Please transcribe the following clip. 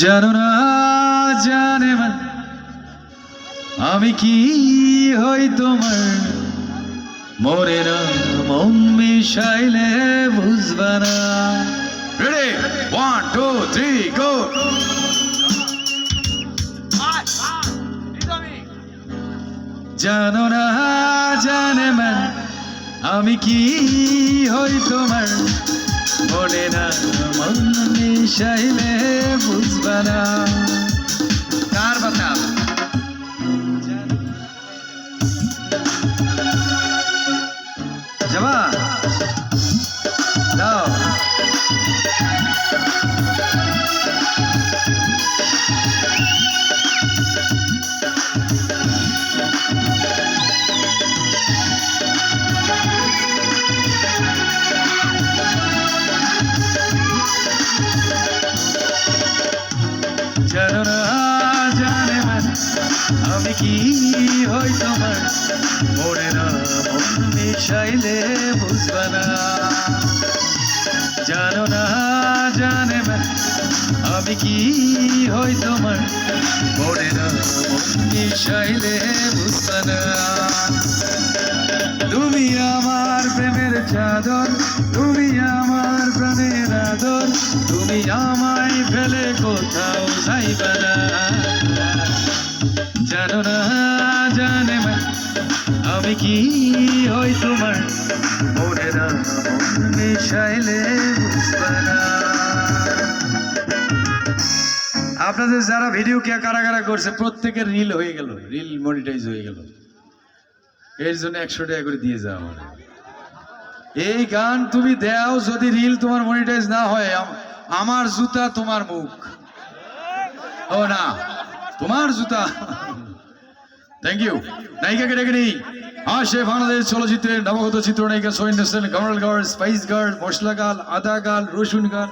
জানো জানে আমি কি হই তোমার? মরে না, মন মিশাইলে বুঝবা না। Ready one two three go জানো না, জানে আমি কি হই তোমার? মনে না মন মিশাইলে বুঝবা আমি কি হই তোমার? মনে না মিশাইলে বুঝবা না। জানো না, জানে আমি কি হই তোমার? মনে না মিশাইলে বুঝবা না। তুমি আমার প্রেমের চাদর, তুমি আমার প্রাণের আদর, তুমি আমায় ফেলে কোথাও যাইবা না। জানে আমি কি হই তোমার? মনে মিশাইলে আপনাদের যারা ভিডিও কে কারা কারা করছে, প্রত্যেকের রিল হয়ে গেল রিল মনিটাইজ হয়ে গেল। এর জন্য একশো টাকা করে দিয়ে যাও এই গান তুমি দাও যদি রিল তোমার মনিটাইজ না হয় আমার জুতা তোমার মুখ। ও না, তোমার জুতা। থ্যাংক ইউ নায়িকাকে ডেকে নিই আসে বাংলাদেশ চলচ্চিত্রের নবগত চিত্রনায়িকা সোয়েন সেন কমল গার্ড স্পাইস গার্ড, মশলা গাল, আদা গাল, রসুন গাল.